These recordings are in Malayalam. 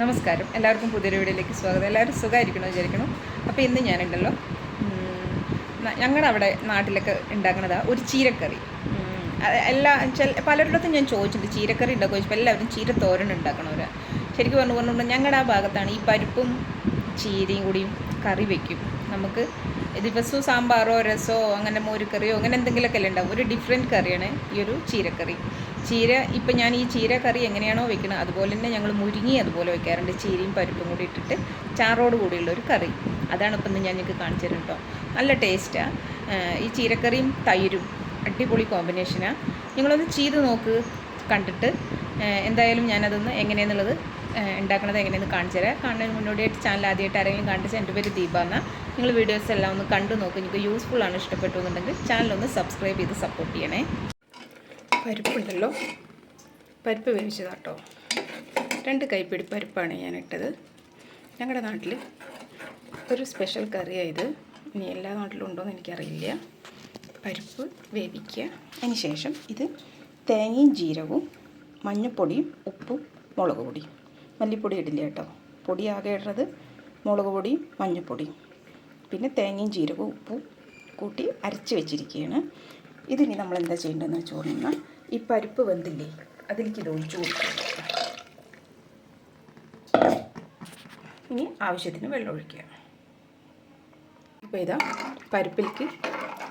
നമസ്കാരം. എല്ലാവർക്കും പുതിയൊരു വീഡിയോയിലേക്ക് സ്വാഗതം. എല്ലാവരും സുഖമായിരിക്കണോ വിചാരിക്കണം അപ്പോൾ ഇന്ന് ഞാനുണ്ടല്ലോ. ഞങ്ങളുടെ അവിടെ നാട്ടിലൊക്കെ ഉണ്ടാക്കുന്നത് ഒരു ചീരക്കറി. എല്ലാ ചില പലരിടത്തും ഞാൻ ചോദിച്ചിട്ടുണ്ട് ചീരക്കറി ഉണ്ടാക്കുക ചോദിച്ചപ്പോൾ എല്ലാവരും ചീര തോരൻ ശരിക്കും പറഞ്ഞു പറഞ്ഞുകൊണ്ട് ഞങ്ങളുടെ ആ ഭാഗത്താണ് ഈ പരിപ്പും ചീരയും കൂടിയും കറി വയ്ക്കും നമുക്ക് ദിവസവും സാമ്പാറോ രസമോ അങ്ങനെ മോരുകറിയോ അങ്ങനെ എന്തെങ്കിലുമൊക്കെ അല്ലേ ഉണ്ടാവും. ഒരു ഡിഫറെന്റ് കറിയാണ് ഈ ഒരു ചീരക്കറി. ചീര ഇപ്പം ഞാൻ ഈ ചീര കറി എങ്ങനെയാണോ വെക്കുന്നത് അതുപോലെ തന്നെ ഞങ്ങൾ മുരിങ്ങി അതുപോലെ വെക്കാറുണ്ട്. ചീരയും പരിപ്പും കൂടി ഇട്ടിട്ട് ചാറോട് കൂടിയുള്ള ഒരു കറി. അതാണ് ഇപ്പം ഞാൻ നിങ്ങൾക്ക് കാണിച്ചു തരും കേട്ടോ. നല്ല ടേസ്റ്റാണ് ഈ ചീരക്കറിയും തൈരും അടിപൊളി കോമ്പിനേഷനാണ് നിങ്ങളൊന്ന് ചെയ്ത് നോക്ക് കണ്ടിട്ട്. എന്തായാലും ഞാനതൊന്ന് എങ്ങനെയെന്നുള്ളത് ഉണ്ടാക്കുന്നത് എങ്ങനെയെന്ന് കാണിച്ചു തരാം. കാണുന്നതിന് മുന്നോടിയായിട്ട് ചാനൽ ആദ്യമായിട്ട് ആരെങ്കിലും കാണിച്ചാൽ എന്റെ പേര് ദീപ എന്നാൽ നിങ്ങൾ വീഡിയോസ് എല്ലാം ഒന്ന് കണ്ടു നോക്ക്. നിങ്ങൾക്ക് യൂസ്ഫുൾ ആണ് ഇഷ്ടപ്പെട്ടു എന്നുണ്ടെങ്കിൽ ചാനലൊന്ന് സബ്സ്ക്രൈബ് ചെയ്ത് സപ്പോർട്ട് ചെയ്യണേ. പരിപ്പുണ്ടല്ലോ. പരിപ്പ് വേവിച്ചതാട്ടോ. രണ്ട് കൈപ്പിടി പരിപ്പാണ് ഞാൻ ഇട്ടത് ഞങ്ങളുടെ നാട്ടിൽ ഒരു സ്പെഷ്യൽ കറിയായത്. ഇനി എല്ലാ നാട്ടിലും ഉണ്ടോയെന്ന് എനിക്കറിയില്ല. പരിപ്പ് വേവിക്കുക. അതിന് ശേഷം ഇത് തേങ്ങയും ജീരകവും മഞ്ഞൾപ്പൊടിയും ഉപ്പും മുളക് പൊടിയും. മല്ലിപ്പൊടി ഇടില്ല കേട്ടോ. പൊടി ആകെ ഇടുന്നത് മുളക് പൊടിയും മഞ്ഞൾപ്പൊടിയും പിന്നെ തേങ്ങയും ജീരകവും ഉപ്പും കൂട്ടി അരച്ച് വെച്ചിരിക്കുകയാണ്. ഇതിനി നമ്മൾ എന്താ ചെയ്യേണ്ടതെന്ന് വെച്ച് ഈ പരിപ്പ് വെന്തില്ലേ? അതിലേക്ക് ഇത് ഒഴിച്ചു കൊടുക്കുക ഇനി ആവശ്യത്തിന് വെള്ളം ഒഴിക്കുക. ഇപ്പോൾ ഇതാ പരിപ്പിലേക്ക്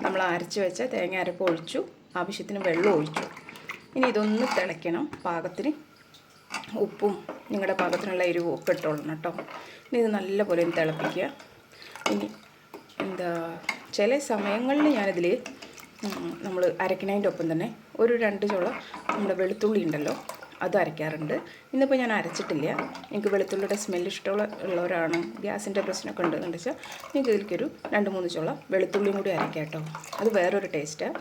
നമ്മൾ അരച്ച് വെച്ച തേങ്ങ അരപ്പ് ഒഴിച്ചു. ആവശ്യത്തിന് വെള്ളം ഒഴിച്ചു. ഇനി ഇതൊന്ന് തിളയ്ക്കണം. പാകത്തിന് ഉപ്പും നിങ്ങളുടെ പാകത്തിനുള്ള എരിവും ഒക്കെ ഇട്ടോളണം കേട്ടോ. ഇനി ഇത് നല്ലപോലെ ഒന്ന് തിളപ്പിക്കുക. ഇനി എന്താ ചില സമയങ്ങളിൽ ഞാനിതിൽ നമ്മൾ അരക്കണതിന്റെ ഒപ്പം തന്നെ ഒരു രണ്ട് ചുള നമ്മുടെ വെളുത്തുള്ളി ഉണ്ടല്ലോ അത് അരയ്ക്കാറുണ്ട്. ഇന്നിപ്പോൾ ഞാൻ അരച്ചിട്ടില്ല. എനിക്ക് വെളുത്തുള്ളിയുടെ സ്മെല്ല് ഇഷ്ടമുള്ള ഉള്ളവരാണ്. ഗ്യാസിന്റെ പ്രശ്നമൊക്കെ ഉണ്ട് എന്ന് വെച്ചാൽ എനിക്ക് ഇതിലേക്കൊരു രണ്ട് മൂന്ന് ചുള വെളുത്തുള്ളിയും കൂടി അരയ്ക്കാം കേട്ടോ. അത് വേറൊരു ടേസ്റ്റാണ്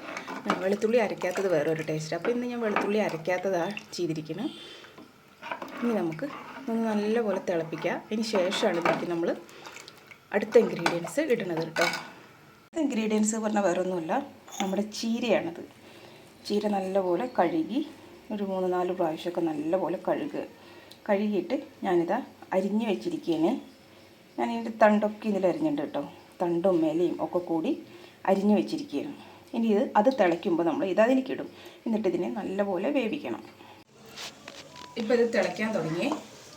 വെളുത്തുള്ളി അരയ്ക്കാത്തത് വേറൊരു ടേസ്റ്റ് അപ്പോൾ ഇന്ന് ഞാൻ വെളുത്തുള്ളി അരയ്ക്കാത്തതാണ് ചെയ്തിരിക്കുന്നത് ഇനി നമുക്ക് ഒന്ന് നല്ലപോലെ തിളപ്പിക്കുക അതിന് ശേഷമാണ് ഇതിലേക്ക് നമ്മൾ അടുത്ത ഇൻഗ്രീഡിയൻസ് ഇടുന്നത് കേട്ടോ. ഇൻഗ്രീഡിയൻസ് പറഞ്ഞാൽ വേറെ ഒന്നുമില്ല നമ്മുടെ ചീരയാണത്. ചീര നല്ലപോലെ കഴുകി ഒരു മൂന്ന് നാല് പ്രാവശ്യമൊക്കെ നല്ലപോലെ കഴുകുക. കഴുകിയിട്ട് ഞാനിതാ അരിഞ്ഞു വെച്ചിരിക്കുകയാണ്. ഞാൻ ഇതിന്റെ തണ്ടൊക്കെ ഇതിൽ അരിഞ്ഞിട്ടുണ്ട് കേട്ടോ. തണ്ടും മേലയും ഒക്കെ കൂടി അരിഞ്ഞു വെച്ചിരിക്കുകയാണ്. ഇനി ഇത് അത് തിളയ്ക്കുമ്പോൾ നമ്മൾ ഇത് അതിലേക്ക് ഇടും. എന്നിട്ട് ഇതിനെ നല്ലപോലെ വേവിക്കണം. ഇപ്പോൾ ഇത് തിളയ്ക്കാൻ തുടങ്ങി.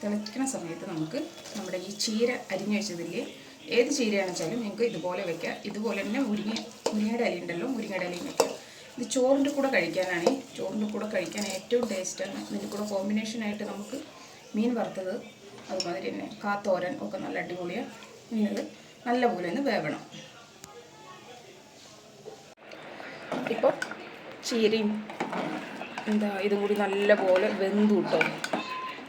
തിളയ്ക്കുന്ന സമയത്ത് നമുക്ക് നമ്മുടെ ഈ ചീര അരിഞ്ഞു വെച്ചതില്ലേ ഏത് ചീരയാണെന്ന് വെച്ചാലും നിങ്ങൾക്ക് ഇതുപോലെ വെക്കാം. ഇതുപോലെ തന്നെ മുരിങ്ങ മുരിങ്ങയുടെ ഇല ഉണ്ടല്ലോ മുരിങ്ങയുടെ ഇലയും വെക്കാം. ഇത് ചോറിന്റെ കൂടെ കഴിക്കാനാണ്. ചോറിന്റെ കൂടെ കഴിക്കാൻ ഏറ്റവും ടേസ്റ്റാണ് ഇതിന്റെ കൂടെ കോമ്പിനേഷനായിട്ട് നമുക്ക് മീൻ വറുത്തത് അതുമാതിരി തന്നെ കാത്തോരൻ ഒക്കെ നല്ല അടിപൊളിയാണ് ഇനി നല്ല നല്ലപോലെ ഒന്ന് വേവണം. ഇപ്പോൾ ചീരയും എന്താ ഇതും കൂടി നല്ലപോലെ വെന്തു കിട്ടും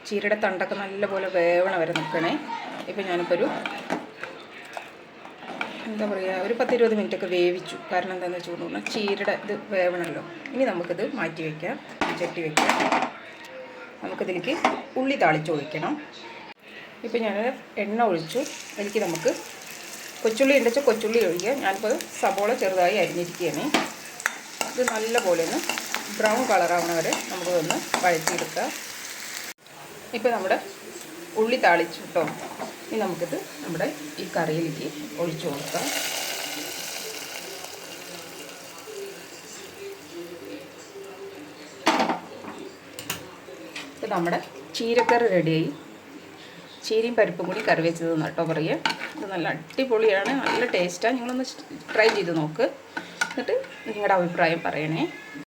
ചീരയുടെ തണ്ടൊക്കെ നല്ലപോലെ വേവണ വരെ നിൽക്കണേ ഇപ്പം ഞാനിപ്പോൾ ഒരു എന്താ പറയുക ഒരു പത്തിരുപത് മിനിറ്റ് ഒക്കെ വേവിച്ചു. കാരണം എന്താണെന്ന് വെച്ച് പറഞ്ഞാൽ ചീരയുടെ ഇത് വേവണമല്ലോ ഇനി നമുക്കിത് മാറ്റി വയ്ക്കാം ചട്ടി വയ്ക്കാം നമുക്കിതിലേക്ക് ഉള്ളി താളിച്ച് ഒഴിക്കണം. ഇപ്പം ഞാൻ എണ്ണ ഒഴിച്ചു. എനിക്ക് നമുക്ക് കൊച്ചുള്ളി ഉണ്ടെച്ച കൊച്ചുള്ളി ഒഴിക്കുക. ഞാനിപ്പോൾ സബോള ചെറുതായി അരിഞ്ഞിരിക്കുകയാണ്. ഇത് നല്ലപോലെ ഒന്ന് ബ്രൗൺ കളറാവണ വരെ നമുക്കതൊന്ന് വഴറ്റിയെടുക്കാം. ഇപ്പോൾ നമ്മുടെ ഉള്ളി താളിച്ചു കേട്ടോ. ഇനി നമുക്കിത് നമ്മുടെ ഈ കറിയിലേക്ക് ഒഴിച്ചു കൊടുക്കാം. ഇത് നമ്മുടെ ചീരക്കറി റെഡിയായി. ചീരയും പരിപ്പും കൂടി കറി വെച്ചത് കേട്ടോ പറയുക. ഇത് നല്ല അടിപൊളിയാണ് നല്ല ടേസ്റ്റാണ് നിങ്ങളൊന്ന് ട്രൈ ചെയ്ത് നോക്ക്. എന്നിട്ട് നിങ്ങളുടെ അഭിപ്രായം പറയണേ.